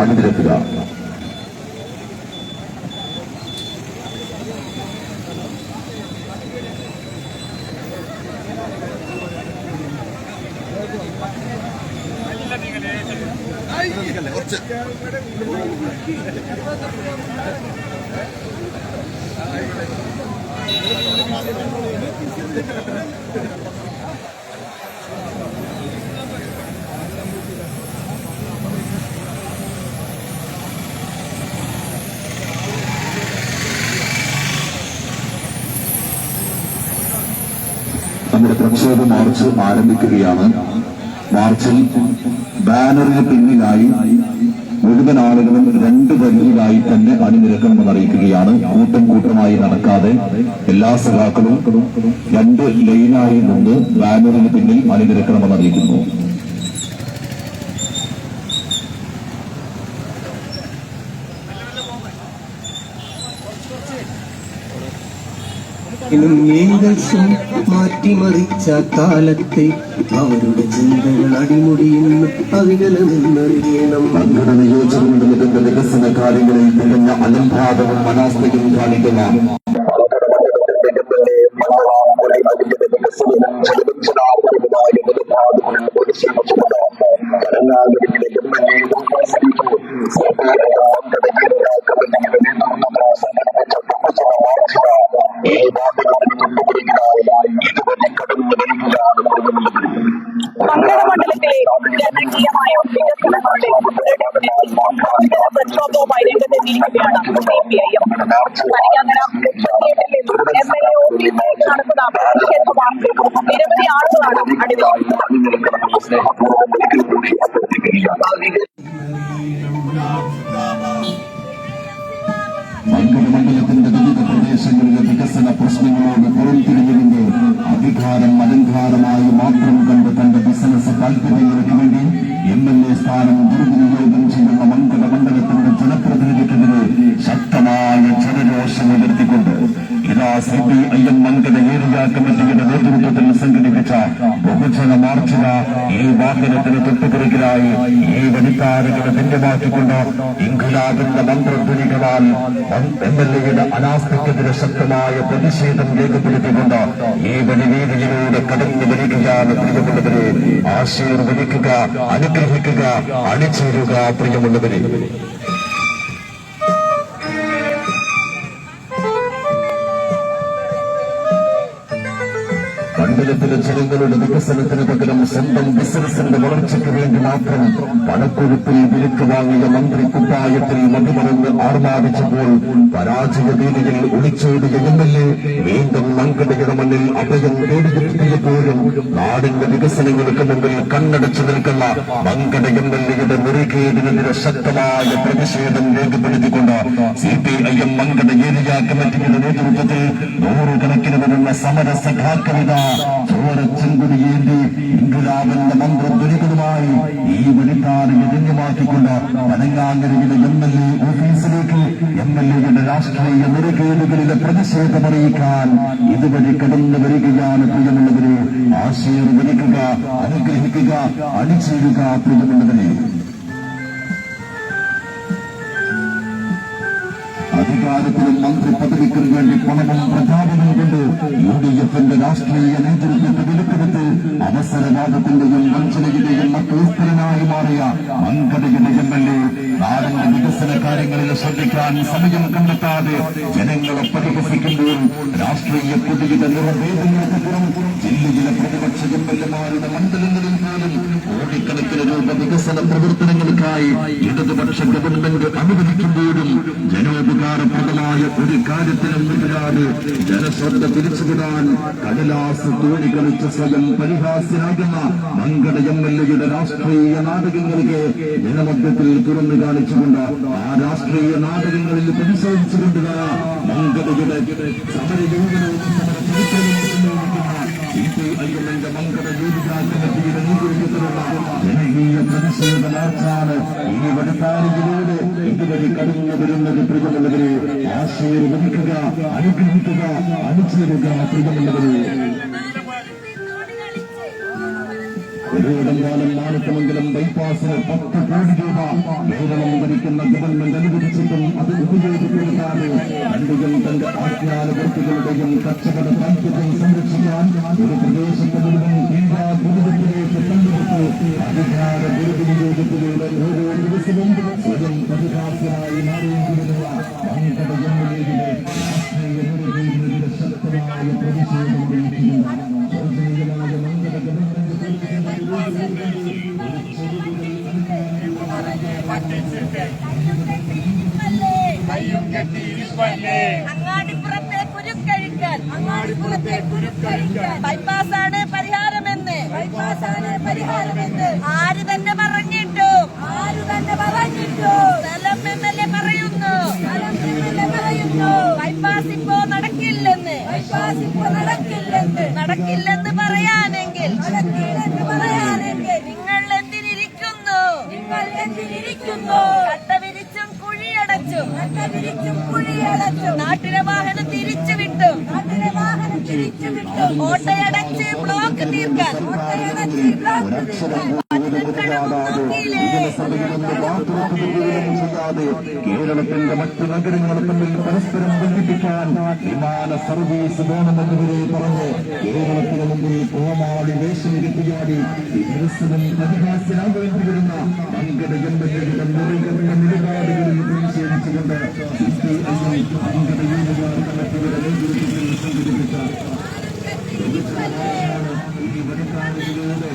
അണിനിരക്കുക നമ്മുടെ പ്രതിഷേധ മാർച്ച് ആരംഭിക്കുകയാണ്. മാർച്ചിൽ ബാനറിന് പിന്നിലായി മുഴുവൻ ആളുകളും രണ്ട് വരിയിലായി തന്നെ അണിനിരക്കണമെന്ന് അറിയിക്കുകയാണ്. കൂട്ടം കൂട്ടമായി നടക്കാതെ എല്ലാ സഖാക്കളും രണ്ട് ലൈനായി നിന്ന് ബാനറിന് പിന്നിൽ അണിനിരക്കണമെന്ന് അറിയിക്കുന്നു. ഇന്നും ഏകദേശം മാറ്റിമറിച്ച കാലത്തെ അവരുടെ ചിന്തകൾ അടിമുടിയെന്ന് അവികലമെന്നറിയണം സംഘടന നിയോജകമണ്ഡലത്തിന്റെ വികസന കാര്യങ്ങളിൽ തികഞ്ഞ അലംഭാതവും മനാസ്ഥയും കാണിക്കുന്ന. മണ്ഡലമണ്ഡലത്തിലെ രംഗത്തെത്തിയിരിക്കുകയാണ് സി പി ഐ എം പരിഗണന എം എൽ എ ഓഫീസിൽ നടക്കുന്ന പ്രതിഷേധ മാർച്ചിൽ നിരവധി ആളുകളാണ് അണിനിരക്കുന്നത് വാഹനത്തിന് തൊട്ടുപിറകിലായി ഈ വനിതാരകളെ ധന്യമാക്കിക്കൊണ്ട് ഇംഗ്ലാബിന്റെ മന്ത്രധ്വനികളാൽ എം എൽ എയുടെ അനാസ്ഥയ്ക്കെതിരെ ശക്തമായ പ്രതിഷേധം രേഖപ്പെടുത്തിക്കൊണ്ട് ഈ വനിവേദിയിലൂടെ കടന്നു വരികയാണ് പ്രിയമുള്ളവരെ. ആശീർവദിക്കുക അനുഗ്രഹിക്കുക അണിചേരുക പ്രിയമുള്ളവരെ. മണ്ഡലത്തിലെ ജനങ്ങളുടെ വികസനത്തിന് പകരം സ്വന്തം ബിസിനസിന്റെ വളർച്ചയ്ക്ക് വേണ്ടി മാത്രം പണക്കൊഴുപ്പിൽ വിലക്ക് വാങ്ങിയ മന്ത്രി കുപ്പായത്തിൽ മതിമറന്ന് ആർമാദിച്ചപ്പോൾ പരാജയ വേദിയിൽ ഒളിച്ചോടിയ എം എൽ എ വീണ്ടും മങ്കടയുടെ മണ്ണിൽ അഭയം തേടിയെത്തിയപ്പോഴും നാടിന്റെ വികസനങ്ങൾക്ക് മുമ്പിൽ കണ്ണടച്ചു നിൽക്കുന്ന മങ്കട എം എൽ എയുടെ ശക്തമായ പ്രതിഷേധം രേഖപ്പെടുത്തിക്കൊണ്ട് C P I M Mankada area കമ്മിറ്റിയുടെ നേതൃത്വത്തിൽ നൂറുകണക്കിന് വരുന്ന സമര സഖാക്കളിത ചോരച്ചെങ്കുടിയേന്തി ഇംഗുലാബിന്റെ മന്ത്രധ്വനികളുമായി ഈ വെളിക്കാട് ധന്യമാക്കിക്കൊണ്ട് പനങ്ങാങ്ങരയിലെ എം എൽ എ ഓഫീസിലേക്ക് എം എൽ എയുടെ രാഷ്ട്രീയ നിരക്കേടുകളിലെ പ്രതിഷേധം അറിയിക്കാൻ ഇതുവഴി കടന്നു വരികയാണ് പ്രിയമുള്ളവരെ. ആശീർവദിക്കുക അനുഗ്രഹിക്കുക അണിചേരുക പ്രിയമുള്ളവരെ. അധികാരത്തിലും മന്ത്രി പദവിക്കും വേണ്ടി പണവും പ്രചാരണവും കൊണ്ട് യു ഡി എഫിന്റെ രാഷ്ട്രീയ നേതൃത്വത്തെ വിലക്കെടുത്ത് അവസരവാദത്തിന്റെയും വഞ്ചനയുടെയും മറ്റുസ്ഥലനായി മാറിയ മങ്കടയുടെ എം എൽ എ നാടിന്റെ വികസന കാര്യങ്ങളിൽ ശ്രദ്ധിക്കാൻ സമയം കണ്ടെത്താതെ ജനങ്ങളെ പരിഹസിക്കുമ്പോൾ രാഷ്ട്രീയ കൊടിയുടെ നിറവേദനകൾക്കപ്പുറം ജില്ലയിലെ പ്രതിപക്ഷ എം എൽ എമാരുടെ മണ്ഡലങ്ങളിൽ പോലും കോടിക്കണക്കിന് രൂപ വികസന പ്രവർത്തനങ്ങൾക്കായി ഇടതുപക്ഷ ഗവൺമെന്റ് അനുവദിക്കുമ്പോഴും ജനോപകാരപ്രദമായ ഒരു കാര്യത്തിനും മുതലാതെ ജനശ്രദ്ധ തിരിച്ചുവിടാൻ കടലാസ് തോണി കളിച്ച സ്വയം പരിഹാസ്യനാകുന്ന മങ്കട എം എൽ എയുടെ രാഷ്ട്രീയ നാടകങ്ങൾക്ക് ജനമധ്യത്തിൽ തുറന്നു കാണിച്ചുകൊണ്ട് ആ രാഷ്ട്രീയ നാടകങ്ങളിൽ പ്രതിഷേധിച്ചുകൊണ്ട് മങ്കടയുടെ സമരയോഗനവും സമര സിപിഐഎമ്മിന്റെ മങ്കട യോജിതാ കമ്മിറ്റിയുടെ നേതൃത്വത്തിലുള്ള ജനകീയ പ്രതിഷേധ മാർച്ചാണ് ഇനി വടക്കാരിയിലൂടെ ഇതുവഴി കടന്നു വരുന്നത് പ്രിയമുള്ളവരെ ആശീർവദിക്കുക അനുഗ്രഹിക്കുക അനുചേരുക പ്രിയമുള്ളവരെ. ഒരിടങ്കാലം മാനത്തമംഗലം ബൈപ്പാസിന് പത്ത് കോടി കേരളം ഭരിക്കുന്ന ഗവൺമെന്റ് അനുവദിച്ചിട്ടും അത് ഉപയോഗിക്കാതെ വണ്ടികൾ തന്റെ ആജ്ഞാനവൃത്തികളുടെയും കച്ചവട താല്പര്യം സംരക്ഷിക്കാൻ ഒരു പ്രദേശത്ത് മുഴുവൻ ദുരിതത്തിലേക്ക് തള്ളിവിട്ട് അധികാര ദുരിതത്തിലൂടെ ഓരോ ദിവസവും സ്വയം പ്രതിഭാസനായി മാറിയെങ്കിലുള്ള വൻകട ജനതയുടെ ശക്തമായ പ്രതിഷേധം ഉന്നയിക്കുന്നു ബൈപ്പാസ് ഇപ്പോ നടക്കില്ലെന്ന്. ബൈപ്പാസ് ഇപ്പോ നടക്കില്ലെന്ന്. നടക്കില്ലെന്ന് പറയാനെങ്കിൽ. നടക്കില്ലെന്ന് പറയാനെങ്കിൽ. നിങ്ങൾ എന്തിനിരിക്കുന്നു? നിങ്ങൾ എന്തിനിരിക്കുന്നു? കട്ട വിരിച്ചും കുഴിയടച്ചും കട്ട വിരിച്ചും കുഴിയടച്ചും നാട്ടിലെ വാഹനം തിരിച്ചു വിട്ടു. നാട്ടിലെ വാഹനം തിരിച്ചു വിട്ടു. ഓട്ടയടച്ച് ബ്ലോക്ക് തീർക്കാൻ. ഓട്ടയടച്ച് ബ്ലോക്ക് തീർക്കാൻ. ചെയ്യാതെ കേരളത്തിന്റെ മറ്റു നഗരങ്ങൾ തമ്മിൽ പരസ്പരം ബന്ധിപ്പിക്കാൻ വിമാന സർവീസ് വേണമെന്നവരെ പറഞ്ഞ് കേരളത്തിന് മുമ്പിൽ കോമാളി വേഷം കെട്ടിയാടി വികസനം പ്രതിഭാസനാകേണ്ടി വരുന്ന വൻകട ഗവൺമെന്റിന്റെ മുറികളുടെ നിലപാടുകളിൽ പ്രതിഷേധിച്ചുകൊണ്ട് സംഘടിപ്പിച്ച ഈ വഴികാണികളിലൂടെ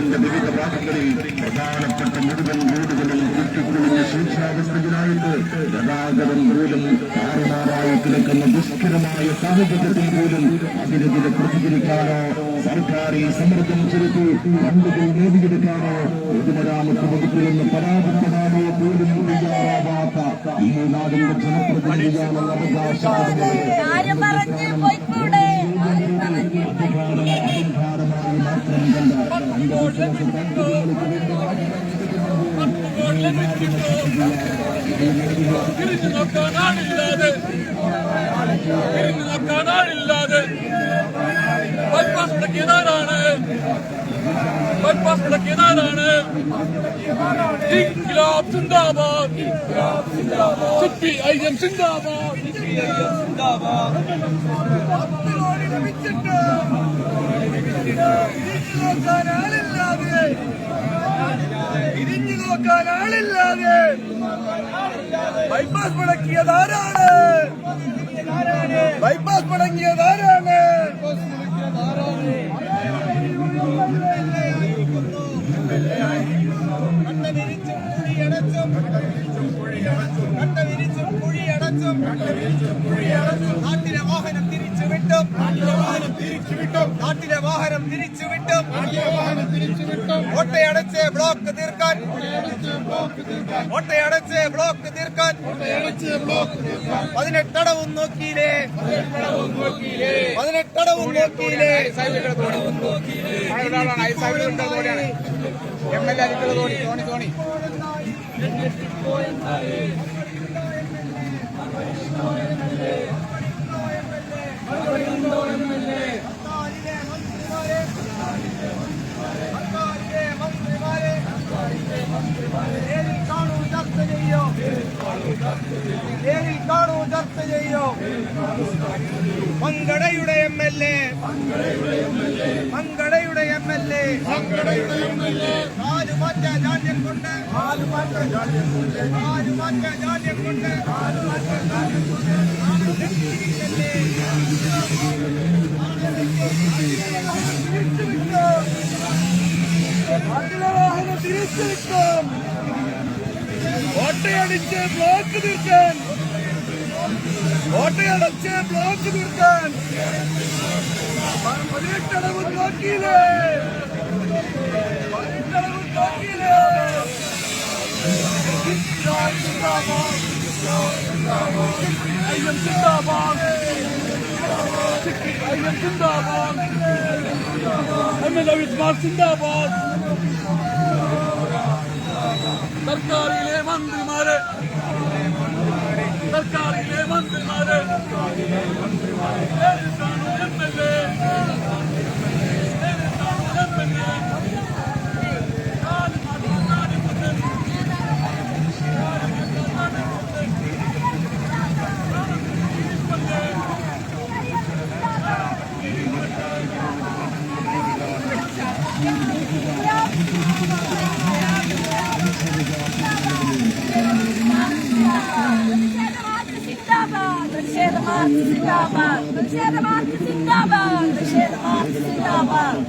മംഗളമണ്ഡലത്തിന്റെ വിവിധ ഭാഗങ്ങളിൽ പ്രധാനപ്പെട്ട മുഴുവൻ വീടുകളിൽ കുട്ടിക്കുളിഞ്ഞ ശൂക്ഷാവസ്ഥയിലായിട്ട് ഗതാഗതം മൂലം താറുമാറായി കിടക്കുന്ന ദുഷ്കരമായ സാഹചര്യത്തിൽ പോലും അതിനെതിരെ പ്രതികരിക്കാനോ സർക്കാർ സമ്മർദ്ദം ചെലുത്തി ഫണ്ടുകൾ നേടിയെടുക്കാനോ പൊതുമരാമത്ത് വകുപ്പിൽ നിന്ന് പരാതിപ്പെടാനോ പോലും തയ്യാറാവാത്ത ഈ നാടിന്റെ ജനപ്രതിനിധിയാണ് അവകാശപ്പെടുന്നത് കാര്യം പറഞ്ഞ് പോയിക്കൂടെ കാര്യം പറഞ്ഞ് അലങ്കാരമായി മാത്രം കണ്ട തിരിഞ്ഞു നോക്കാനാളില്ലാതെ തിരിഞ്ഞു നോക്കാനാളില്ലാതെ ബൈപ്പാസ് മുടക്കിയതാരാണ്? ബൈപ്പാസ് മുടക്കിയതാരാണ്? ഇൻക്ലാബ് സിന്ദാബാദ്. സിപ്പി ഐ എം സിന്ദാബാദ്. പത്ത് കോടി ലഭിച്ചിട്ട് തിരിഞ്ഞു നോക്കാനാളില്ലാതെ തിരിഞ്ഞു നോക്കാനാളില്ലാതെ ബൈപ്പാസ് മുടക്കിയതാരാണ് ബൈപ്പാസ് മുടങ്ങിയതാരാണ് കണ്ടവിരിച്ചും കുഴിയടച്ചും കണ്ടവിരിച്ചും കുഴിയടച്ചും നാട്ടിലെ വാഹനം തിരിച്ചു വിട്ടും നാട്ടിലെ വാഹനം തിരിച്ചു വിട്ടും നാട്ടിലെ വാഹനം തിരിച്ചു വിട്ടും തിരിച്ചു വിട്ടും ഓട്ടയടച്ച് ബ്ലോക്ക് തീർക്കാൻ. ഒട്ടയടച്ച് ബ്ലോക്ക് തീർക്കാൻ. പതിനെട്ടടവും നോക്കിയില്ലേ? പതിനെട്ടടവും നോക്കിയില്ലേ? എം എൽ എ തോണി തോണി തോണി കാണൂ ചർച്ച ചെയ്യോ മങ്കടയുടെ എം എൽ എ. മങ്കടയുടെ എം എൽ എ. കാലുമാറ്റ ജാണ്യം കൊണ്ട്. കാലുമാറ്റ ജാണ്യം കൊണ്ട്. കാലുമാറ്റ ജാണ്യം കൊണ്ട്. വാഹനം തിരിച്ചിരിക്കും ഓട്ടയടിച്ച് ബ്ലോക്ക് തീർക്കാൻ. ഓട്ടയടച്ച് ബ്ലോക്ക് തീർക്കാൻ. പതിനെട്ടടവ് നോക്കിയില്ലേ? പതിനെട്ടടവ് നോക്കിയില്ലേ? അയ്യം സിന്ദാബാദ് അയ്യം സിന്ദാബാദ്. എം സർക്കാരിലെ മന്ത്രിമാരെ. സർക്കാരിലെ മന്ത്രിമാരെ. M L A M L A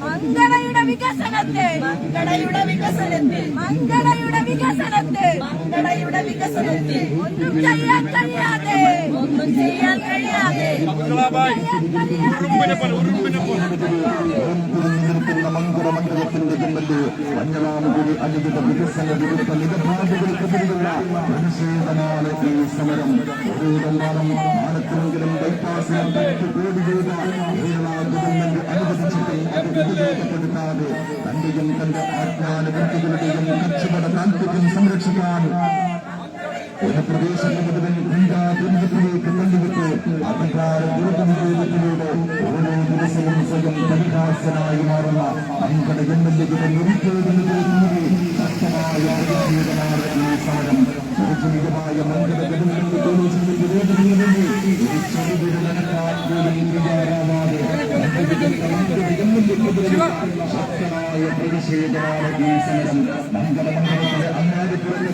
മംഗളയുടെ വികസനത്തെ മംഗളയുടെ വികസനത്തെ മംഗളയുടെ വികസനത്തെ മംഗളയുടെ വികസനത്തെ. ഒന്നും ചെയ്യാൻ കഴിയാതെ ഒന്നും ചെയ്യാൻ കഴിയാതെ നിൽക്കുന്ന മങ്കര മണ്ഡലത്തിന്റെ എംഎൽഎ മഞ്ഞളാമുകുടി അനുദിത വികസന വിരുദ്ധ നിലപാടുകൾക്കെതിരെയുള്ള പ്രതിഷേധമാണ് ഈ സമരം. ഒരു ബൈപ്പാസിന് കോടി ഉപയോഗപ്പെടുത്താതെ തന്റെയും തന്റെ ആജ്ഞാന വ്യക്തികളുടെയും കച്ചവട താല്പര്യം സംരക്ഷിക്കാൻ ഒരു പ്രദേശത്തെ മുഴുവൻ ഗുണ്ടാ ദുരിതത്തിലേക്ക് തള്ളിവിട്ട് ഓരോ ദിവസവും സ്വയം പരിഹാസനായി മാറുന്ന അങ്കട എംഎൽഎയുടെ നിരുദ്യോഗത്തിന് തീരുന്നത് ശക്തമായ പ്രതിഷേധമാണ് ഈ സമരം. സുരക്ഷിതമായ മങ്കട ഗവൺമെന്റ് പോലീസിന്റെ വിരോധത്തിന് വേണ്ടി ഒരു നടക്കാൻ പോലും ശക്തമായ പ്രതിഷേധമാണ്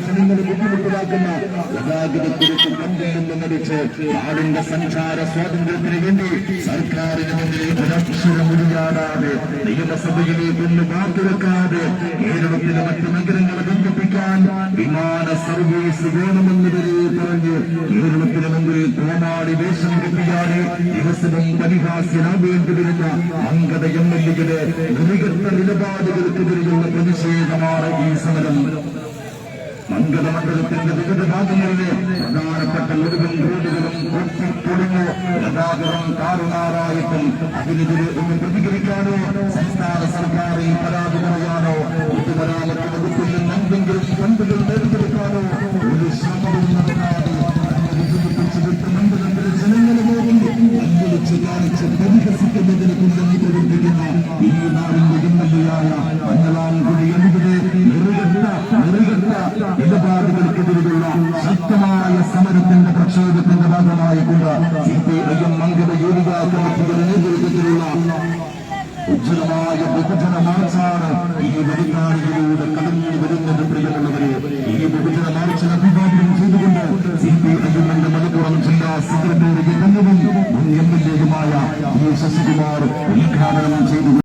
ജനങ്ങളെ ബുദ്ധിമുട്ടിലാക്കുന്ന ഗതാഗതക്കുറിച്ച് കണ്ടില്ലെന്ന് നടിച്ച് നാടിന്റെ സഞ്ചാര സ്വാതന്ത്ര്യത്തിന് വേണ്ടി സർക്കാരിന് മുന്നിൽ ഒരക്ഷരം ഉരിയാടാതെ നിയമസഭയിലേക്ക് ഒന്ന് വാക്കുവെക്കാതെ കേരളത്തിലെ മറ്റ് നഗരങ്ങളെ ബന്ധിപ്പിക്കാൻ വിമാന സർവീസ് വേണമെന്ന് വരെ പറഞ്ഞ് കേരളത്തിലെ മുമ്പിൽ കോമാളി വേഷം കെട്ടിയാതെ ദിവസവും പരിഹാസ്യനാവേണ്ടി വരുന്ന അംഗത എം എൽ എയുടെ നിലപാടുകൾക്കെതിരെയുള്ള പ്രതിഷേധമാണ് ഈ സമരം. മംഗലമണ്ഡലത്തിന്റെ വിവിധ ഭാഗങ്ങളിലെ പ്രധാനപ്പെട്ട മുഴുവൻ റോഡുകളും പൊട്ടിപ്പൊളിഞ്ഞു ഗതാഗതം താറുമാറായിട്ടും അതിനെതിരെ ഒന്ന് പ്രതികരിക്കാനോ സംസ്ഥാന സർക്കാർ ഈ പരാതി പറയാനോ പൊതുമരാമത്ത് വകുപ്പിൽ നിന്ന് എന്തെങ്കിലും ഫണ്ടുകൾ നേടിയെടുക്കാനോ ഒരു ശ്രമവും നടത്താതെ മണ്ഡലത്തിലെ ജനങ്ങളെ പോകുന്നു അന്വലിച്ച് കാണിച്ച് പരിഹസിക്കുന്നതിന് കുന്തം പ്രവർത്തിക്കുന്ന ഈ നിറുകെട്ട നിലപാടുകൾക്കെതിരെയുള്ള ശക്തമായ സമരത്തിന്റെ പ്രക്ഷോഭത്തിന്റെ ഭാഗമായിക്കൊണ്ട് സി പി ഐ എം മംഗല യോഗ്യ കമ്മിറ്റിയുടെ നേതൃത്വത്തിലുള്ള ഉജ്ജ്വലമായ ബഹുജന മാർച്ചാണ് ഈ വഴികാണികളിലൂടെ കടന്നു വരുന്നത് പ്രിയമുള്ളവരെ. ഈ ബഹുജന മാർച്ച് അഭിവാദ്യം ചെയ്തുകൊണ്ട് സി പി ഐ എമ്മിന്റെ മലപ്പുറം ജില്ലാ സെക്രട്ടേറിയറ്റ് അംഗവും മുൻ എം എൽ എയുമായ ഈ ശശികുമാർ ഉദ്ഘാടനം ചെയ്തു.